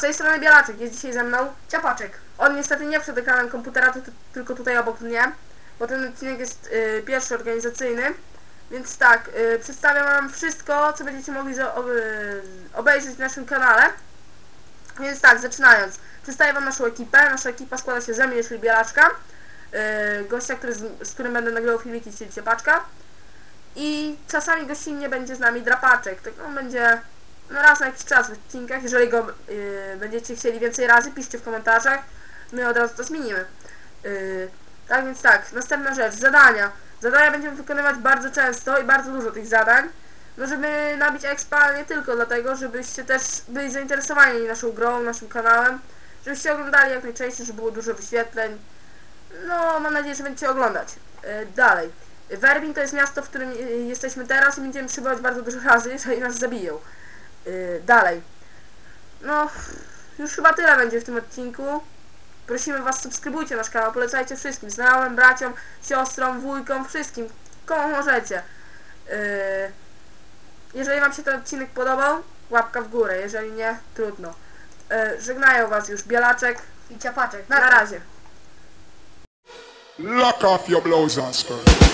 tej strony Bielaczek, jest dzisiaj ze mną Ciapaczek. On niestety nie przed ekranem komputera, tylko tutaj obok mnie, bo ten odcinek jest y, pierwszy organizacyjny. Więc tak, y, przedstawiam wam wszystko, co będziecie mogli y, obejrzeć w naszym kanale. Więc tak, zaczynając. Przedstawię wam naszą ekipę. Nasza ekipa składa się ze mnie, czyli Bielaczka. y, gościa, który z, z którym będę nagrywał filmiki, czyli Ciapaczka. I czasami gościnnie będzie z nami Drapaczek. Tak on będzie no raz na jakiś czas w odcinkach. Jeżeli go y, będziecie chcieli więcej razy, piszcie w komentarzach. My od razu to zmienimy. Y, tak więc tak, następna rzecz, zadania. Zadania będziemy wykonywać bardzo często i bardzo dużo tych zadań. No żeby nabić expa nie tylko dlatego, żebyście też byli zainteresowani naszą grą, naszym kanałem. Żebyście oglądali jak najczęściej, żeby było dużo wyświetleń. No, mam nadzieję, że będziecie oglądać. Y, dalej. Werbin to jest miasto, w którym y, jesteśmy teraz i będziemy przybywać bardzo dużo razy, jeżeli nas zabiją. Y, dalej. No, już chyba tyle będzie w tym odcinku. Prosimy Was, subskrybujcie nasz kanał, polecajcie wszystkim, znajomym, braciom, siostrom, wujkom, wszystkim, komu możecie. Yy, jeżeli Wam się ten odcinek podobał, łapka w górę, jeżeli nie, trudno. Yy, żegnają Was już Bielaczek I ciapaczek. na razie. Lock off your skirt.